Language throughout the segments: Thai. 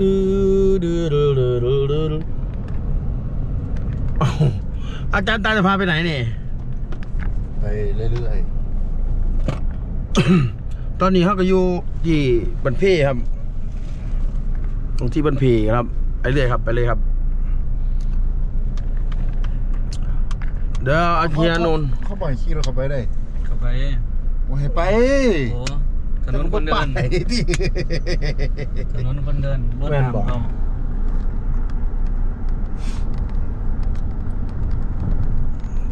ดื้อดื้อดื้อดื้อดื้อดื้อเอ้าอาจารย์ตาจะพาไปไหนเนี่ยไปเรื่อยตอนนี้เขาก็อยู่ที่บันเพครับ ตรงที่บันเพครับ ไปเลยครับ ไปเลยครับ เดี๋ยวอาๆเฮียนนท์เขาปล่อยขี่รถเข้าไปได้ เข้าไปว่าให้ไปโอ้ถ นนคนเดินไปที่ถนนคนเดินรถแม่นทางบอกเขา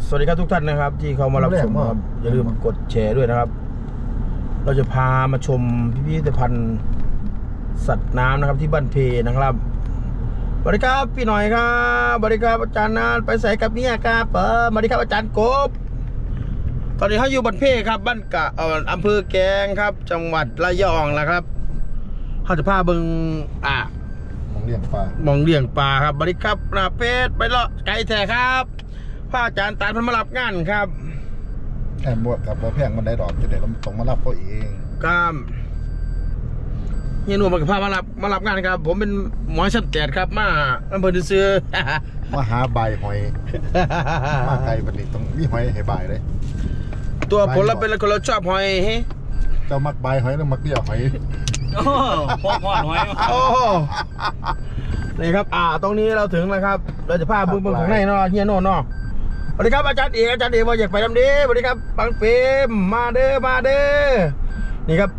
สวัสดีครับทุกท่านนะครับ ที่เข้ามารับชมครับอย่าลืมกดแชร์ด้วยนะครับ เราจะพามาชมพิพิธภัณฑ์สัตว์น้ำนะครับที่บ้านเพนะครับสวัสดีครับพี่หน่อยครับสวัสดีครับอาจารย์นานไปใส่กับเนี่ยครับเออสวัสดีครับอาจารย์กบ ตอนนี้เขาอยู่บ้านเพครับบ้านกะเอ่ออำเภอแกลงครับ จังหวัดระยองนะครับเขาจะพาเบิงอะของเลี้ยงปลามองเลี้ยงปลาครับบริครับนาเพชรไปเลาะไก่แท้ครับพระอาจารย์ตาลเพันมารับงานครับแอบวกกับว่าแพงมันได้ดอกจะเดี๋ยวเราต้องมารับเขาเองกามเฮียหนุ่มมากับพามารับมารับงานครับ ผมเป็นหมอชั้นแกดครับมาอำเภอดือซื้อมาหาใบหอย มาไกลบันนี้ต้องมีหอยให้ใบเลย ตัวผลเราเป็นคนเราชอบหอยเฮ้เจ้ามักใบหอยหรือมักเดี่ยวหอยโอ้พอพอดหน่อยโอ้นี่ครับ อ่า ตรงนี้เราถึงแล้วครับ เราจะพาเบึงเบึงของในเนาะเฮียโน่นเนาะสวัสดีครับอาจารย์เอกอาจารย์เอกว่าอยากไปทำดีสวัสดีครับปังเปรมมาเด้อมาเด้อนี่ครับ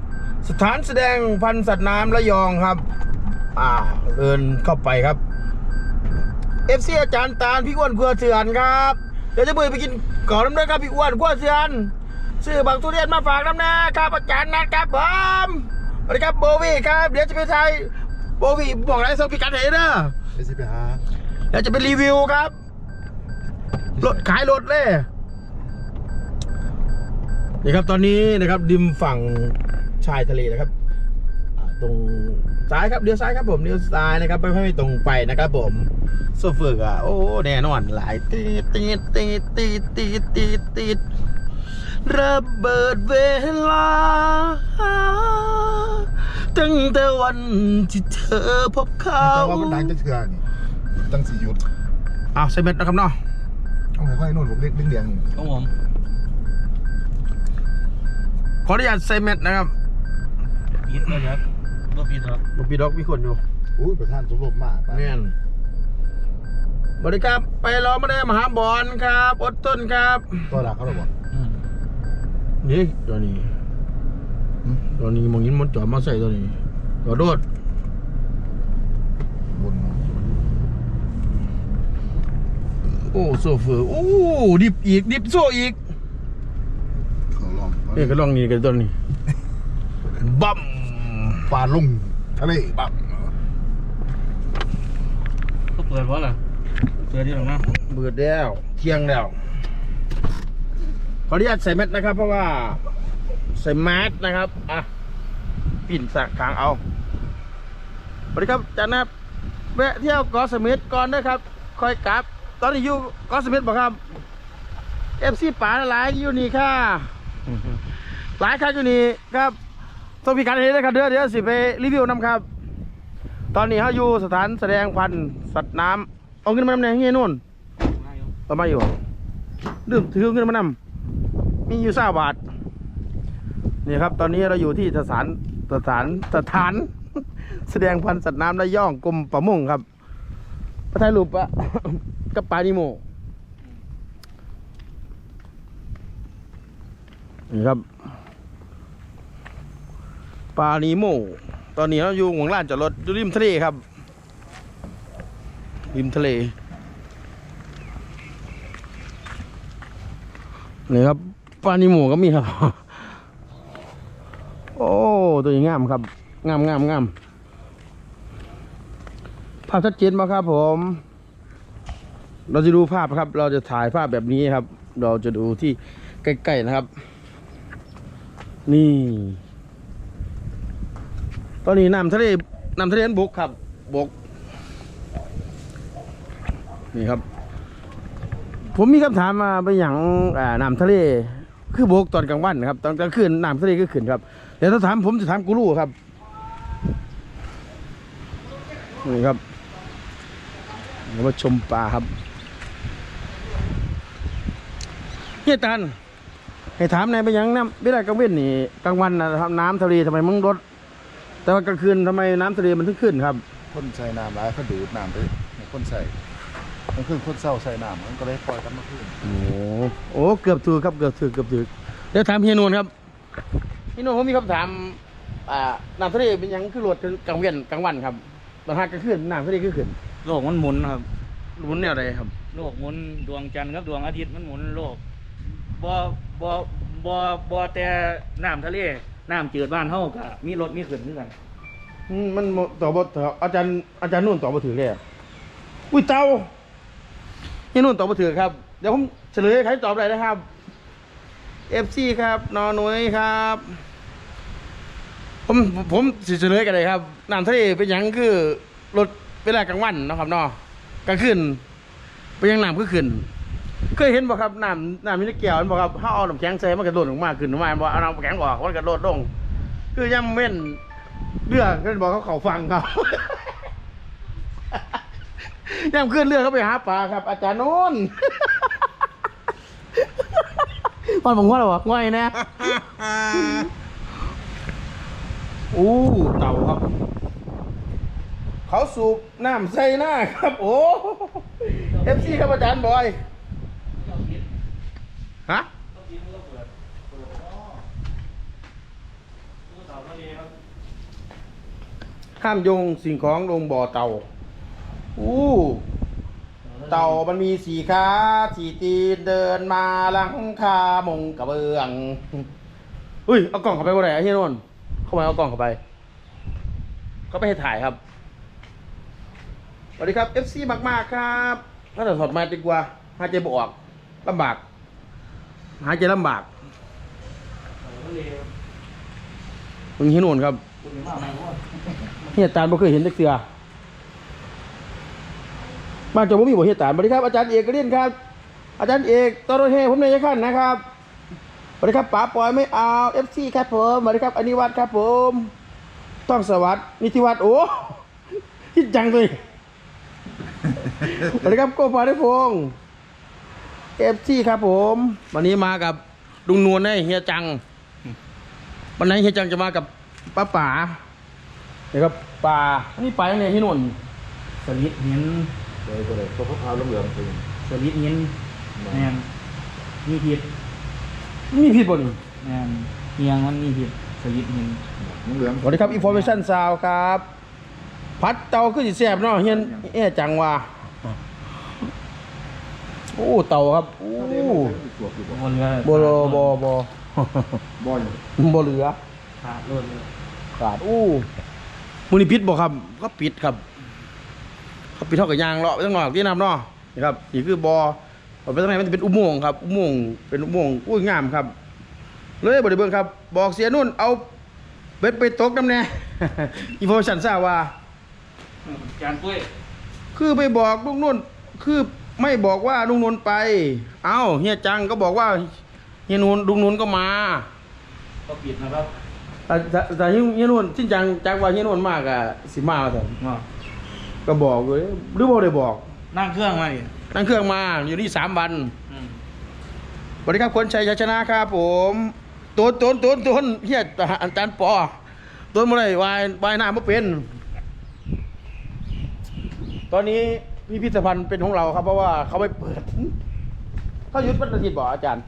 สถานแสดงพันธุ์สัตว์น้ำระยองครับ อ่าเดินเข้าไปครับเอฟซีอาจารย์ตาลพี่อ้วนกัวเถื่อนครับเดี๋ยวจะมือไปกินก่อนน้ำด้วยครับพี่อ้วนกัวเถื่อน ซื้อบางทุเรียนมาฝากน้ำนะครับอาจารย์นัดครับผมสวัสดีครับโบวี่ครับ เดี๋ยวจะไปไทยโบวี่บอกอะไรส่งพิกัดเห็นเด้อไปสิไปหาเดี๋ยวจะไปรีวิวครับรถขายรถเลยนี่ครับตอนนี้นะครับริมฝั่งชายทะเลนะครับอ่าตรงซ้ายครับเลี้ยวซ้ายครับผมเลี้ยวซ้ายนะครับไม่ไม่ตรงไปนะครับผมโซเฟอร์อะโอ้แน่นอนหลายตีดตีดตีดตีดตีดตีดตีด ระเบิดเวลา ตั้งแต่วันที่เธอพบเขาแต่ว่ามันดังจะเถื่อนี่ตั้งสี่หยุดอ้าวใส่เม็ดนะครับเนาะต้องค่อยๆนู่นผมเรียกเรียงเรียงของผมขออนุญาตใส่เม็ดนะครับปิดเลยครับบ่ปิดหรอกบปีดอกมีคนอยู่อุ้ยประธานสมรบมากไปแม่นบริการไปรอมาได้มหาบอลครับ อดต้นครับก็รักเขาหรอบอ กอืมนี่ตัวนี้ตัวนี้มองยินมันจอดมาใส่ตัวนี้ตัวโดดบนมาโอ้โซเฟอร์โอ้ดิบอีกดิบโซอีกเขาลองนี่ก็ลองนี่กันตัวนี้บัมปลาลุ่งทะเลบักก็เปิดวะล่ะเปิดที่หรอกนะเบิดแล้วเที่ยงแล้ว ขออนุญาตใส่เม็ดนะครับ เพราะว่าใส่แมสนะครับอะปิ่นสักทางเอาสวัสดีครับจันนะครับแวะเที่ยวกาะเสม็ดก่อนนะครับคอยกลับ ตอนนี้อยู่กาะเสม็ดบอกครับเอฟซีป่าหลายอยู่นี่ค่ะหลายครับอยู่นี่ครับต้องมีการเห็นนะครับเดี๋ยวเดี๋ยวสิไปรีวิวนำครับ ตอนนี้เขาอยู่สถานแสดงพันธุ์สัตว์น้ำเอาเงินมานำแน่เงี้ยนู่นเอามาอยู่ดื่มถือเงินมานำ มีอยู่สาบาทนี่ครับ ตอนนี้เราอยู่ที่สถานสถานสถาน แสดงพันธุ์สัตว์น้ำระย่องกรมประมงครับพระไทยรูปอะกับปลานิโมนี่ครับปลานิโมตอนนี้เราอยู่หวงลานจอดรถอยู่ริมทะเลครับ ริมทะเลนี่ครับ ปลานิโมก็มีครับ โอ้ตัวนี้งามครับงามงามงามภาพชัดเจนมาครับผม เราจะดูภาพครับ เราจะถ่ายภาพแบบนี้ครับ เราจะดูที่ใกล้ๆนะครับ นี่ ตอนนี้น้ำทะเลน้ำทะเลนบกครับบก นี่ครับ ผมมีคำถามมาไปอย่างน้ำทะเล คือโบกตอนกลางวันนะครับ ตอนกลางคืนน้ำทะเลก็ขึ้นครับแต่ถ้าถามผมจะถามกูรู้ครับนี่ครับเดี๋ยวมาชมปลาครับเฮียตันให้ถามนายไปยังน้ำเวลากลางเว้นนี่กลางวันนะครับน้ำทะเลทำไมมึงลดแต่ว่ากลางคืนทำไมน้ำทะเลมันถึงขึ้นครับ คนใส่น้ำหลายเขาดูดน้ำไปคนใส่ มันคือคนเศร้าใส่น้ำมันก็เลยปล่อยกันมาขึ้นโอ้โอ้เกือบถูกครับเกือบถูกเกือบถูกเดี๋ยวถามเฮียนวลครับเฮียนวลผมมีคำถามอ่าน้ำทะเลเป็นหยังคือลดกลางเว้นกลางวันครับตอนหากกลางคืนน้ำทะเลคือขึ้นโลกมันหมุนครับรุนแนวใดครับ โลกหมุนดวงจันทร์กับดวงอาทิตย์มันหมุนโลกบ่บ่บ่บ่แต่น้ำทะเลน้ำจืดบ้านเฮาก็มีรถมีขึ้นคือกันอืมมันบ่ตอบบ่ตอบอาจารย์อาจารย์นุ่นตอบบ่ถือเลยอะอุ้ยเตา นี่นุ่นตอบบ่ถือครับ เดี๋ยวผมเฉลยให้ใครตอบได้นะครับ FC ครับ นอหนุยครับ ผมผมสิเฉลยกันเลยครับน้ำทะเลเป็นยังคือรถเวลากลางวันนะครับเนาะกลางคืนเป็นยังน้ำคือขึ้น เคยเห็นบ่ครับน้ำน้ำมีนแก้วเห็นบ่ครับถ้าเอาน้ำแข็งใส่มันกระโดดลงมาขึ้นมาบ่เอาน้ำแข็งออกมันกระโดดลง คือย่ำเว้นเรือก็บอกเขาเขาฟังเขา ย่ำขึ้นเรือเขาไปหาปลาครับ อาจารย์โน้นมันบอกว่าอะไรวะง่อยนะอู้เต่าครับ เขาสูบน้ำใส่หน้าครับ โอ้เอฟซีครับอาจารย์บอยฮะข้ามโยงสิ่งของลงบ่อเต่า อู้เต่ามันมีสี่ขาสี่ตีนเดินมาหลังคามงกระเบื้องอุ้ยเอากล่องเข้าไปว่ไหนอะเฮียนนเข้ามาเอากล่องเข้าไปเขาไปให้ถ่ายครับสวัสดีครับ FC มากมากครับถ้าจะถอดมาดีกว่าหายใจบ่ออกลำบากหายใจลำบากมึงเฮียนนท์ครับเฮียตาลบ่เคยเห็นจักเสือบ้านเจาบ่มีบ่เฮียตาลสวัสดีครับอาจารย์เอกเรียนครับ อาจารย์เอกตอรถเฮผมนายขั้นนะครับสวัสดีครับป๋าปอยไม่เอาเอฟซีครับผมสวัสดีครับอนิวัฒน์ครับผม ต้องสวัสดิ์นิติวัฒน์โอ้ฮิตจังเลยสวัสดีครับโกปาได้พงเอฟซีครับผม วันนี้มากับลุงนวลให้เฮียจัง วันไหนเฮียจังจะมากับป้าป๋าเดี๋ยวครับปลานนี้ปลาอย่างไรที่นนท์สลิดเห็น เลยก็เลยตัวพวกเขาเหลืองๆคือสลิดเห็นแม่นมีผิดมีผิดบ่นี่แม่นเฮียงมันมีผิดสลิดเห็นเหลืองสวัสดีครับ information sound ครับ พัดเตาขึ้นสิแสบเนาะเฮียนเอ๊ะจังว่าโอ้เตาครับโอ้สวบอยู่บ่บนเรือบ่รอบ่บ่บ่อยบ่เหลือขาดรถเลยขาดอู้มูนี่ปิดบ่ครับก็ปิดครับ เขาปิดเท่ากับยางเลาะไปตั้งหนอกที่น้ำเนาะนี่ครับนี่คือบ่อเอาไปทางไหนมันจะเป็นอุโมงค์ครับอุโมงค์เป็นอุโมงค์อุ้ยงามครับ เลยบริเบิงครับ บอกเสียนุ่นเอาเบ็ดไปตกน้ำแน่อีโฟชันทราบว่าจานตุ้ยคือไปบอกลุงนุ่นคือไม่บอกว่าลุงนุ่นไป เอ้าเฮียจังก็บอกว่าเฮียนุ่นลุงนุ่นก็มาก็ปิดนะครับแต่แต่แต่เฮียนุ่นชิ้นจังจังว่าเฮียนุ่นมากอะสิมาเถอะว่า ก็บอกเลยหรือบอกได้บอก นั่งเครื่องมาดินั่งเครื่องมาอยู่นี่สามวันอืมสวัสดีครับคนชัยชัยชนะครับผมตูนตูนตูนตูนเฮียอาจารย์ปอตูนมาเลยวายวายน้ำไม่เป็น ตอนนี้พิพิธภัณฑ์เป็นของเราครับ เพราะว่าเขาไม่เปิด เขาหยุดวันอาทิตย์บอกอาจารย์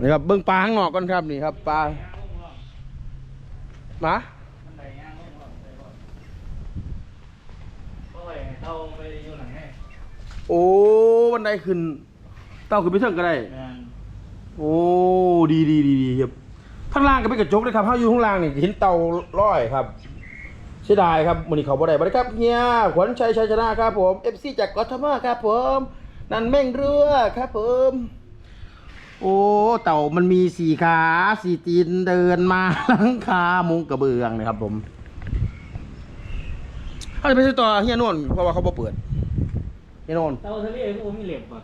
นี่ครับเบิ้งปลาข้างนอกก่อนครับนี่ครับปลาหมา มันไหนย่างลงบ่ได้บ่โอ้ย เอาไปอยู่ไหนให้โอ้บันไดขึ้น เต้าขึ้นไปเทิงก็ได้ แม่นโอ้ดีดีดีดีครับข้างล่างก็เป็นกระจกเลยครับถ้าอยู่ข้างล่างนี่เห็นเตาร้อยครับเสียดายครับมันนี้เขาบ่ได้บ่ได้ครับเฮียขวัญชัยชัยชนะครับผมเอฟซีจากกทมครับผมนันแม่งเรือครับผม โอ้เต่ามันมีสี่ขาสี่ตีนเดินมาหลังคามุงกระเบื้องนะครับผม เขาจะไปซื้อต่อเฮียโนนเพราะว่าเขาบ่เปิดเฮียโนนเต่าทะเลก็บ่มีเหล็บอะ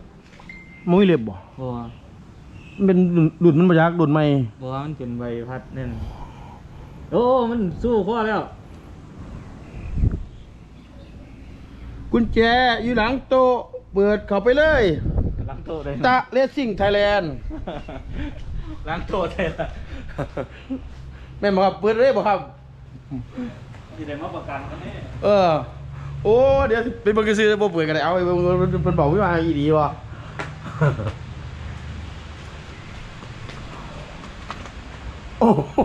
มุ้ยเล็บบ่บ่มันเป็นหลุดมันประยักหลุดไหมบ่มันเป็นใบพัดนั่นโอ้ มันสู้ข้อแล้ว กุญแจอยู่หลังโต๊ะเปิดเข้าไปเลยล้างโต๊ะได้ตะเลสซิ่งไทยแลนด์ล้างโต๊ะได้ละแม่นบ่ครับเปิดเลยบ่ครับ ที่ได้มาประกันกันนี่เออ โอ้ เดี๋ยวเป็นเบอร์ซื้อบ่เปิดกันเลยเอาไปเบิ่งมันบอกไม่มาอีดีวะโอ้โห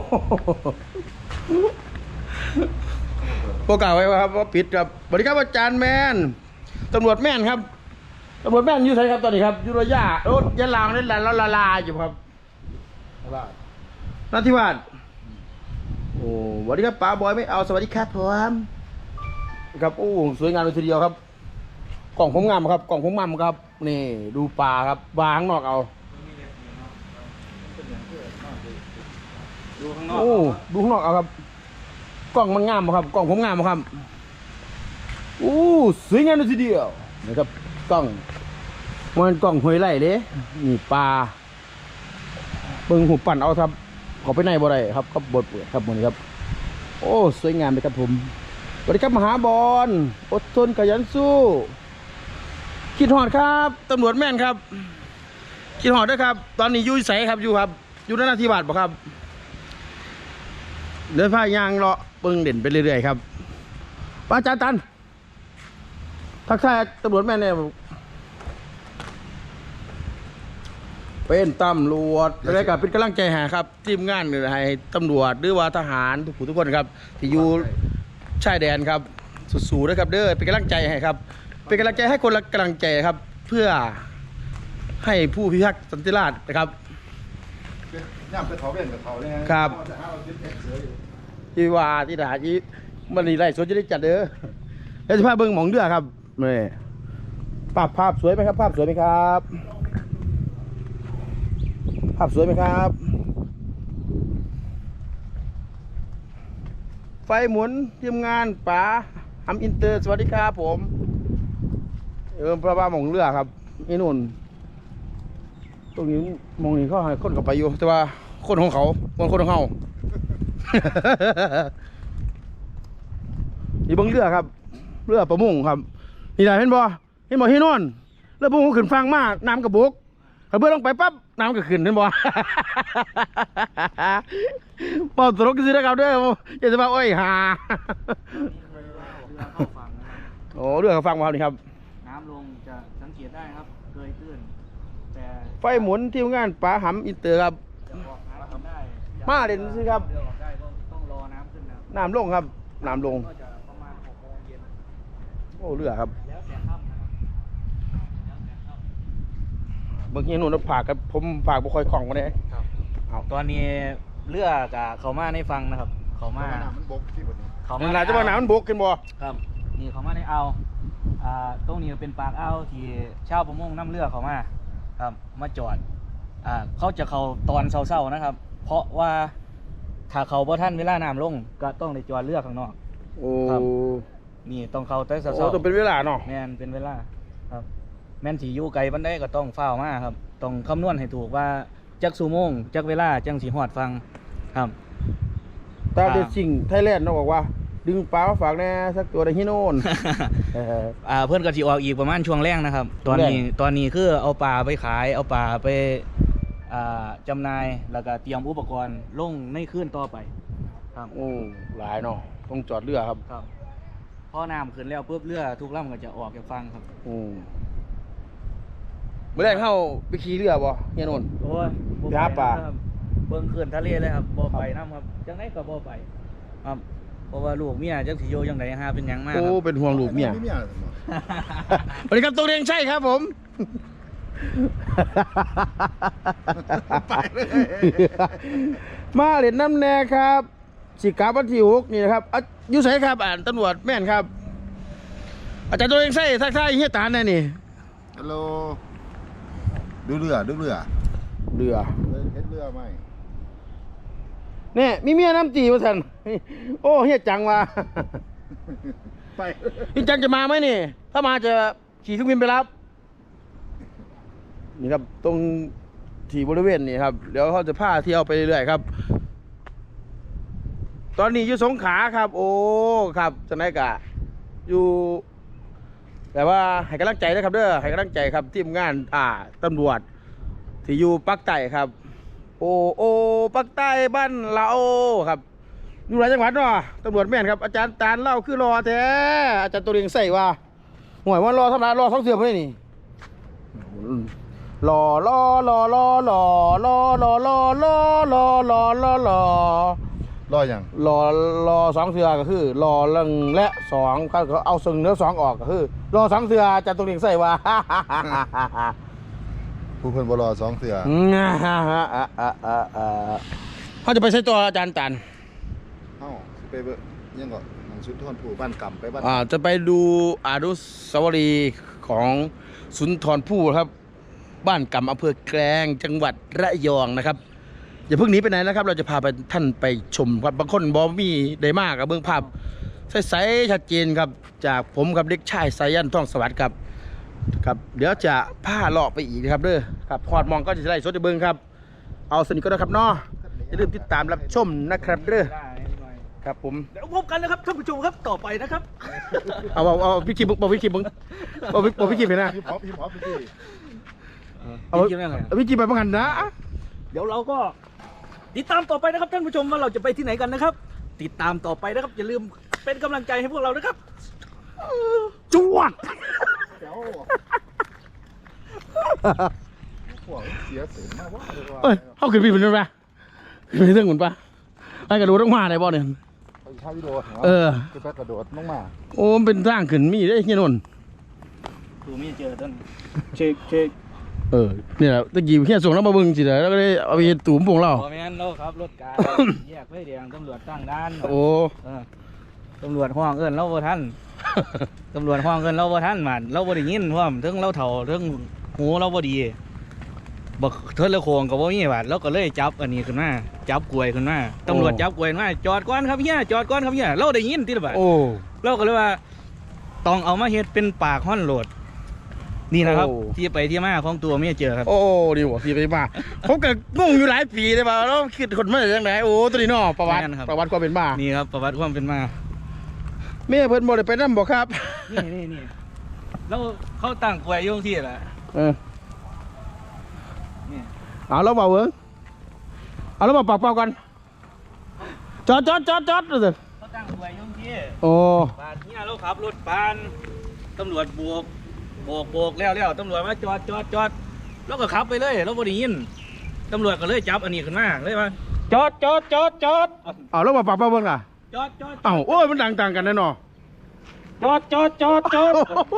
ประกาศไว้ครับว่าปิดครับสวัสดีครับอาจารย์แมนตำรวจแม่นครับตำรวจแม่นอยู่ไสครับตอนนี้ครับยู่ระยะรถยะลางนี่ละละละลาอยู่ครับอะไรนาทิวาส โอ้สวัสดีครับป๋าบอยไม่เอาสวัสดีครับผมครับโอ้สวยงามเลยทีเดียวครับ กล่องผมงามครับ กล่องผมงามครับ นี่ดูปลาครับวางนอกเอา ดูข้างนอกโอ้ดูข้างนอกเอาครับ กล่องมันงามบ่ครับ กล่องผมงามบ่ครับโอ้สวยงามเลยทีเดียวนะครับกล่องมันกล่องหวยไหลเด้นี่ปลาเบิ่งหูปั่นเอาครับ เขอไปในบ่ได้ครับก็บดเปิดครับหมดนี้ครับ โอ้สวยงามเลยครับผมสวัสดีครับมหาบอลอดทนขยันสู้คิดหอดครับตำรวจแม่นครับคิดหอดด้วยครับ ตอนนี้ยู่ไสครับอยู่ครับอยู่หน้าที่บาทบ่ครับเดินผ้ายางเลาะเบิ่งเด่นไปเรื่อยๆครับป้าอาจารย์ตันทักทายตำรวจแม่นเนี่ย เป็นตำรวจอะไรกับเป็นกำลังใจหาครับทีมงานเนี่ยให้ตำรวจหรือว่าทหารทุกผู้ทุกคนครับ ที่อยู่ชายแดนครับสู้ๆนะครับเด้อเป็นกำลังใจให้ครับ เป็นกำลังใจให้คนละกำลังใจครับ เพื่อให้ผู้พิทักษ์สันติราษฎร์นะครับย่ำไปเขาเว้นกับเขาเนี่ยครับจะหาเอาทิศเอ็กซ์เลยที่ว่าที่ทหารที่มันนี่ไล่สวนจะได้จัดเด้อแล้วจะพาเบิ่งหมองเดือครับนี่ภาพภาพสวยไหมครับ ภาพสวยไหมครับ ภาพสวยไหมครับ ไฟหมุนทีมงานป๋าทำอินเตอร์สวัสดีครับผม เออพระบ้าหมองเรือครับนี่นู่นตรงนี้มองนี่เขาให้คนเข้าไปอยู่ แต่ว่าคนของเขาคนคนของเขานี่บังเรือครับ เรือประมงครับ นี่ได้เห็นบ่เห็นบ่เห็นนอนเรือประมงขึ้นฟังมากน้ำกระบกถ้าเบื่อลงไปปั๊บ น้ำก็ขึ้นเห็นบ่เป่าตลกสินะครับเด้ออย่าจะมาโอ้ยหาเรือเข้าฝั่งนะครับโอ้เรือเขาฟังมาครับนี่ครับ น้ำลงจะสังเกตได้ครับเกยตื้นแต่ไฟหมุนทีมงานป๋าหำอินเตอร์ครับ จะออกหากินได้มาเด่นสิครับ เรือออกได้ก็ต้องรอน้ำขึ้นนะครับน้ำลงครับ น้ำลง ก็จะประมาณหกโมงเย็น โอ้เรือครับ แล้วแต่ค่ำนะครับแล้วแต่ค่ำเมื่อกี้นู่นผากกับผมผากบุคอยของมาเนี่ยครับเอาตอนนี้เรือกับเขามาในฟังนะครับ เขามาน้ำมันบกที่บนนี้เขานั่มานแหละจะมาหนาวมันบกขึ้นบ่ครับ นี่เขามาในเอาอ่าตรงนี้เป็นปากอ่าวที่ชาวประมงน้ำเรือเขามาครับ มาจอดอ่าเขาจะเขาตอนเช้าๆนะครับ เพราะว่าถ้าเขาบ่ท่านเวลาน้ำลงก็ต้องได้จอดเรือข้างนอกโอ้ครับนี่ต้องเขาแต่เช้าโอ้ต้องเป็นเวลาเนาะๆแม่นเป็นเวลาครับ แม่นสิอยู่ไกลบันไดก็ต้องเฝ้าวมาครับ ต้องคำนวณให้ถูกว่าจักสูโมงจักเวลาจังสีหอดฟังครับ ตาเด็ดสิ่งไทยแลนด์เนาะบอกว่า ดึงปลามาฝากแน่สักตัวในที่โน่นเออ อ่าเพื่อนก็สิออกอีกประมาณช่วงแรกนะครับ ตอนนี้แรงตอนนี้คือเอาปลาไปขายเอาปลาไปอ่าจำหน่ายแล้วก็เตรียมอุปกรณ์ลงในคืนต่อไป ครับโอ้หลายเนาะต้องจอดเรือครับครับพอน้ำขึ้นแล้วปุ๊บเรือทุกลำก็จะออกจากฟังครับ อืม เมื่อแรกเข้าไปขี่เรือบ่เฮียนนท์ โอ้ยบ่ไปหาปลานะครับเบิ่งขึ้นทะเลเลยครับบ่ไปน้ำครับจังไดก็บ่ไป ครับ เพราะว่าลูกเมียจังสิอยู่จังไดหาเป็นหยังมากโอ้ครับ เป็นห่วงลูกเมียไม่มีอะไรหรอกสวัสดีครับตัวเองใช่ครับผมไปเลยมาเล่นน้ำแน่ครับสิกาวันที่หกนี่นะครับอะอยูไสครับอ่านตำรวจแม่นครับ อาจารย์ตัวเองใช่ทักทายเฮียตาแน่นี่ฮัลโหล ดูเรือดูเรือเรือเห็นเรือไหมเนี่ยมีเมียน้ำจีมาทันโอ้เฮียจังว่ะไปพี่จังจะมาไหมนี่ ถ้ามาจะขี่เครื่องบินไปรับนี่ครับตรงที่บริเวณนี่ครับเดี๋ยวเขาจะพาเที่ยวไปเรื่อยๆครับ ตอนนี้อยู่สงขลาครับ โอ้ครับสมัยกะอยู่ แต่ว่าให้กำลังใจนะครับเด้อให้กำลังใจครับทีมงานอ่าตำรวจที่อยู่ปักใต้ครับ โอโอปักใต้บ้านเราครับอยู่หลายจังหวัดเนาะตำรวจแม่นครับอาจารย์ตาลเล่าคือรอแท้อาจารย์ตัวเรียงใส่ว่าห่วยว่ารอทำไรรอท้องเสือเพื่อนนี่รอรอรอรอรอรอรอรอรอรอรอรอ รอรออย่างรอรอสองเสือก็คือรอหนึ่งและสองก็เอาซึ่งเนื้อสองออกก็คือรอสองเสืออาจารย์ตัวเรียงใส่ว่าผู้เพิ่นบ่รอสองเสือเขาจะไปใช้ตัวอาจารย์ตันเอ้าสิไปเบิ่งยังก็หนังชุดทอนผู้บ้านกำไปบ้านอ่าจะไปดูอนุสาวรีย์ของสุนทรภู่ครับ บ้านกำอำเภอแกลงจังหวัดระยองนะครับ อย่าเพิ่งหนีไปไหนนะครับ เราจะพาไปท่านไปชมครับบางคนบอมีได้มากกับเบื้องภาพใสๆชัดเจนครับ จากผมกับเด็กชายสายันท่องสวัสดิ์ครับครับ เดี๋ยวจะพาเลาะไปอีกนะครับเด้อครับพอดมองก็จะไล่สดในเบิ้งครับ เอาสนิทก็นะครับเนาะอย่าลืมติดตามรับชมนะครับเด้อครับผมเดี๋ยวพบกันนะครับท่านผู้ชมครับต่อไปนะครับเอาเอาเอาพี่คิมบอกพี่คิมมึงบอกพี่บอกพี่คิมเห็นนะฮิปฮอปฮิปฮอปพี่เอาคิดว่าไงเอาพี่คิมไปบ้างกันนะ เดี๋ยวเราก็ติดตามต่อไปนะครับท่านผู้ชมว่าเราจะไปที่ไหนกันนะครับ ติดตามต่อไปนะครับอย่าลืมเป็นกำลังใจให้พวกเรานะครับจวดเจ้าพวกเสียเสียมากว่าเลยว่าเอ้ยเขาขึ้นพี่เป็นยังไงขึ้นไปเรื่องหมุนปะไอ้กระโดดต้องมาได้บ่เนี่ยไปถ่ายวิดีโอเออจะไปกระโดดลงมา โอ้มันเป็นร่างขึ้นมีได้เงี้ยนนดูไม่เจอต้นเช็คเช็ค เออเนี่ยแหละตะกี้แค่ส่งแล้วมาเบิ่งสิเด้อแล้วก็ได้เอาไปเฮ็ดตูมพวงเราพอแม่นเราครับรถการแยกไฟแดงตำรวจตั้งด้านโอ้เออตำรวจห้องเอิ้นเราบ่ทันตำรวจห้องเอิ้นเราบ่ทันมันเราบ่ได้ยินพร้อมถึงเราเฒ่าถึงหูเราบ่ดีบักเทิดละโคงก็บ่มีบาดเราก็เลยจับอันนี้ขึ้นมาจับกลวยขึ้นมาตำรวจจับกลวยมาจอดก่อนครับเฮียจอดก่อนครับเฮียเราได้ยินติละบาดโอ้เราก็เลยว่าต้องเอามาเฮ็ดเป็นปากห้อนโหลด นี่นะครับ โอ้ ที่ไปที่มาของตัวเมียเจอครับ โอ้ดีว่ะพี่ไปมาผมก็งงอยู่หลายปีเลยว่าเราคิดคนมาจากไหนโอ้ตัวนี้เนาะประวัติแม่นครับ ประวัติความเป็นมานี่ครับประวัติความเป็นมา แม่เพิ่นบ่ได้ไปนำบ่ครับ นี่นี่นี่แล้วเขาตั้งกลวยอยู่ที่แหละ เออนี่เอาแล้วเบาเอิงเอาแล้วเบาปากเปล่ากันจอดจอดจอดจอดดูสิเขาตั้งกลวยอยู่ที่โอ้บาดเนี่ยเราขับรถปานตำรวจโบก โบกโบกแล้วแล้วตำรวจมาจอดจอดจอดเราก็ขับไปเลยเราบ่ได้ยินตำรวจก็เลยจับอันนี้ขึ้นมาเลยว่าจอดจอดจอดจอดเอาแล้วเบาปากเปล่าเบิ่งล่ะจอดจอดเอ้าโอ้ยมันดังต่างกันแน่นอนจอดจอดจอดจอดโอ้โห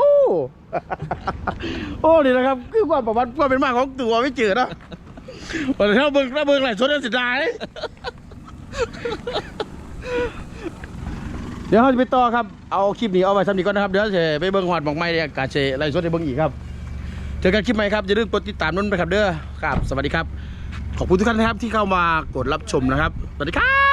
โอ้นี่นะครับคือความประวัติความเป็นมาของตัวไม่เจอเนาะวันนี้เราเบิ่งเราเบิ่งหลายชนแล้วเสียดาย เดี๋ยวเราจะไปต่อครับ เอาคลิปนี้เอาไว้สำนีก่อนนะครับ เดี๋ยวจะไปเบิ้งหอดบอกไม้เลยกาเชไล่สดให้เบิ้งอีกครับ เจอกันคลิปใหม่ครับ อย่าลืมกดติดตามนุ่นไปครับเด้อ ครับ สวัสดีครับ ขอบคุณทุกท่านนะครับที่เข้ามากดรับชมนะครับ สวัสดีครับ